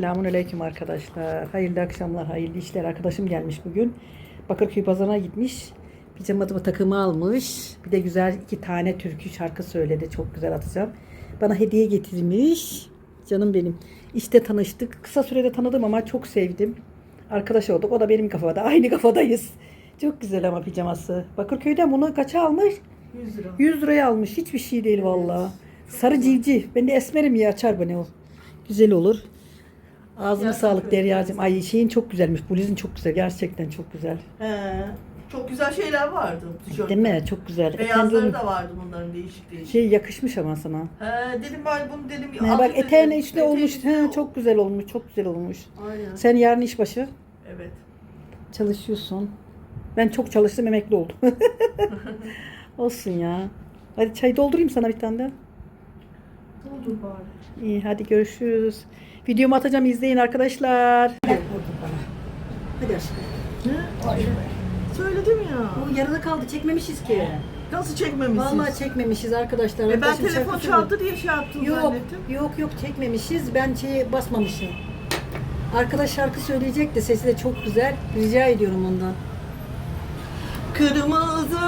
Selamun Aleyküm arkadaşlar. Hayırlı akşamlar, hayırlı işler. Arkadaşım gelmiş bugün. Bakırköy pazarına gitmiş. Pijama takımı almış. Bir de güzel iki tane türkü şarkı söyledi. Çok güzel atacağım. Bana hediye getirmiş. Canım benim. İşte tanıştık. Kısa sürede tanıdım ama çok sevdim. Arkadaş olduk. O da benim kafada. Aynı kafadayız. Çok güzel ama pijaması. Bakırköy'den bunu kaça almış? 100 lira. 100 liraya almış. Hiçbir şey değil vallahi. Sarı civciv. Ben de esmerim ya açar bana o. Güzel olur. Ağzına Ya, sağlık Derya'cığım. Ay şeyin çok güzelmiş. Bluzun çok güzel. Gerçekten çok güzel. He. Çok güzel şeyler vardı tişörtte. Değil mi? Çok güzel. Beyazları Eteğin da vardı bunların değişik değişik. Şey yakışmış ama sana. He, dedim ben bunu dedim. Ne, bak dedim, eteğine içine eteğin olmuş. içine He, ol- çok güzel olmuş. Çok güzel olmuş. Aynen. Sen yarın işbaşı Evet. çalışıyorsun. Ben çok çalıştım emekli oldum. Olsun ya. Hadi çay doldurayım sana bir tane de. Doldur bari. İyi hadi görüşürüz. Videomu atacağım izleyin arkadaşlar. Hadi aşkım. Ay. Söyledim ya. Bu yarıda kaldı çekmemişiz ki. Nasıl çekmemişsiniz? Vallahi çekmemişiz arkadaşlar. E ben Arkadaşım telefon çaldı diye şey yaptım Yok zannettim. yok yok çekmemişiz. Ben şeye basmamışım. Arkadaş şarkı söyleyecek de sesi de çok güzel. Rica ediyorum ondan. Kırmızı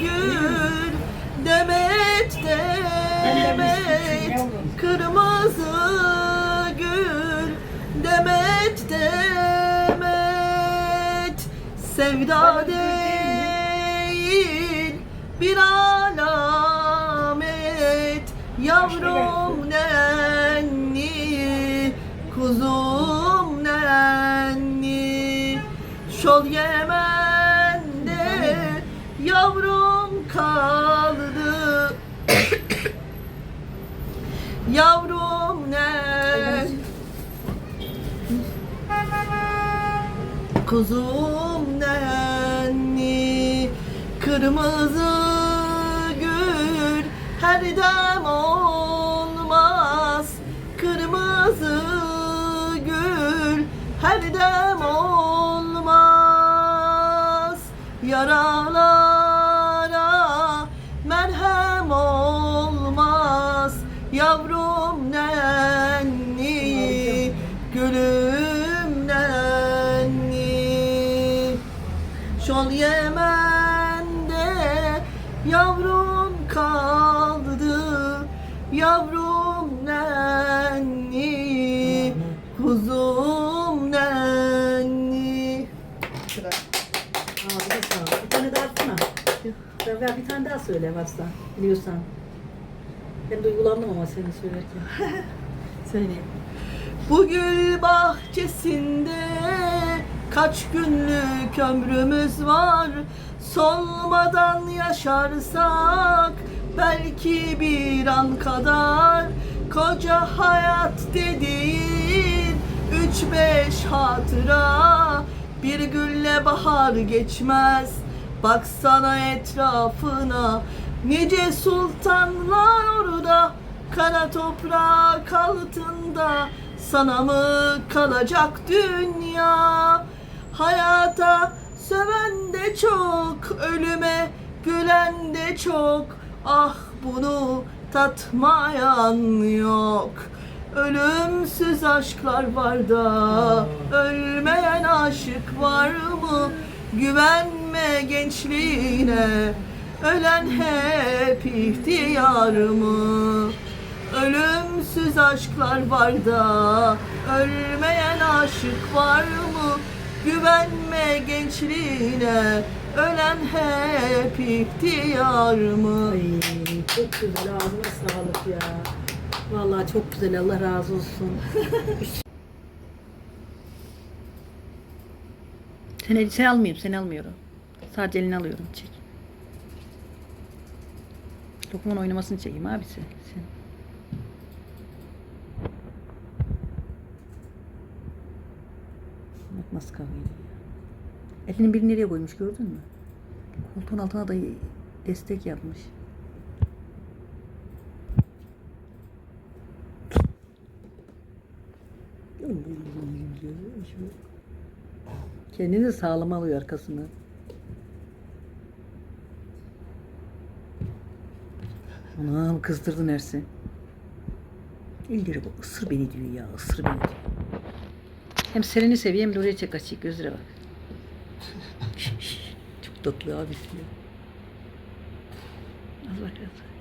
gül demet demet Kırmızı gül. Demet demet. Sevda değil bir alamet. Yavrum nenni kuzum nenni. Şol Yemen'de Kuzum nenni Kırmızı gül her dem olmaz. Kırmızı gül her dem olmaz. Yaralara merhem olmaz. Yavrum Şol Yemen'de yavrum kaldı Yavrum nenni Kuzum nenni Ağzına sağlık. Bir tane daha atsana. Ver bir tane daha söyle varsa. Biliyorsan. Ben duygulandım ama seni söylerken. Söyleyeyim. Bu gül bahçesinde kaç günlük ömrümüz var Solmadan yaşarsak belki bir an kadar Koca hayat dediğin üç beş hatıra Bir gülle bahar geçmez. Baksana etrafına Nice sultanlar orada Kara toprak altında. Sana mı kalacak dünya Hayata söven de çok Ölüme gülen de çok Ah bunu tatmayan yok Ölümsüz aşklar var da Ölmeyen aşık var mı? Güvenme gençliğine Ölen hep ihtiyar mı? Ölümsüz aşklar var da Ölmeyen aşık var mı? Güvenme gençliğine Ölen hep ihtiyar mı? Ay çok güzel ağzına sağlık ya. Vallahi çok güzel Allah razı olsun. sen, sen almıyorum seni almıyorum. Sadece elini alıyorum çek. Lokman oynamasını çekeyim abisi. Sen. Bak nasıl kavga ediyor. Elini bir nereye koymuş gördün mü? Koltuğun altına da destek yapmış. Kendini sağlam alıyor arkasına. Anam kızdırdın Ersin. İndir bu ısır beni diyor ya ısır beni diyor. Hem Seren'i seviyor hem de oraya çek açık gözlere bak. Çok tatlı abisi ya. Az bak az. bak.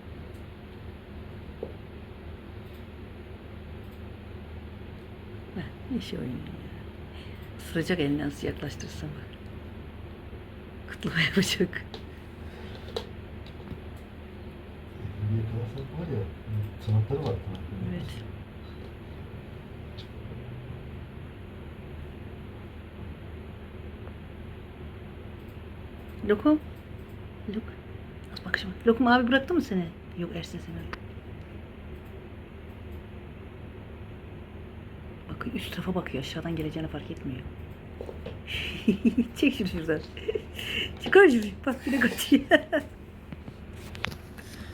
Heh, iş oynuyor ya. Isıracak elinden nasıl yaklaştırsam bak. Kutlama yapacak. Yakalarsak var ya, sanatları var. Evet. Lokum. Lok. Az bak. Lokum abi bıraktı mı seni? Yok Ersin seni. Bak üst tarafa bakıyor. Aşağıdan geleceğini fark etmiyor. Çek şunu şuradan. Çıkar şunu. Bak bir de kaçıyor.